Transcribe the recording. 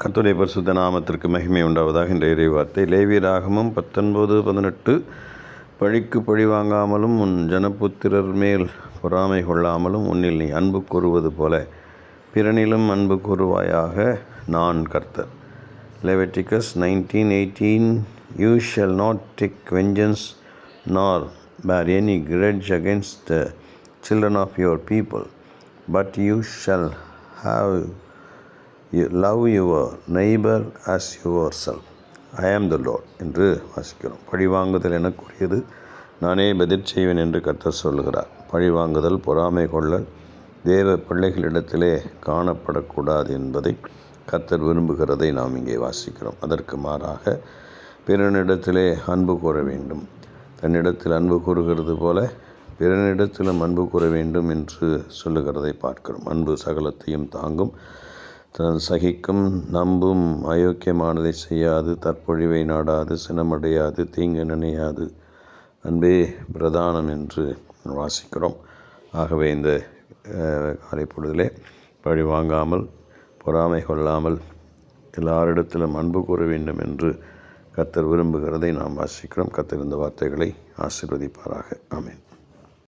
கத்துடைய பரிசுத்த நாமத்திற்கு மகிமை உண்டாவதாக இன்றைய இறைவார்த்தை. லேவி ராகமும் பத்தொன்பது பதினெட்டு பழிக்கு பழி வாங்காமலும் உன் ஜனப்புத்திரர் மேல் பொறாமை கொள்ளாமலும் உன்னில் நீ அன்பு கூறுவது போல பிறனிலும் அன்பு கூறுவாயாக நான் கர்த்தர். Leviticus nineteen eighteen you shall not take vengeance nor bear any grudge against the children of your people but you shall have you love your neighbour neighbor yourself I am the Lord என்று வாசிக்கிறோம். பழிவாங்குதல் எனக்குரியது நானே பதில் செய்வேன் என்று கர்த்தர் சொல்லுகிறார். பழிவாங்குதல் பொறாமை கொள்ளல் தேவ பிள்ளைகளிடத்திலே காணப்படக்கூடாது என்பதை கர்த்தர் விரும்புகிறதை நாம் இங்கே வாசிக்கிறோம். அதற்கு மாறாக பிறனிடத்திலே அன்பு கூற வேண்டும். தன்னிடத்தில் அன்பு கூறுகிறது போல பிறனிடத்திலும் அன்பு கூற வேண்டும் என்று சொல்லுகிறதை பார்க்கிறோம். அன்பு சகலத்தையும் தாங்கும். தன் சகிக்கும் நம்பும் அயோக்கியமானதை செய்யாது தற்பொழிவை நாடாது சினமடையாது தீங்கு நினையாது. அன்பே பிரதானம் என்று வாசிக்கிறோம். ஆகவே இந்த காலை பொழுதிலே பழி வாங்காமல் பொறாமை கொள்ளாமல் எல்லாரிடத்திலும் அன்பு கூற வேண்டும் என்று கத்தர் விரும்புகிறதை நாம் வாசிக்கிறோம். கத்தர் இந்த வார்த்தைகளை ஆசீர்வதிப்பாராக. ஆமேன்.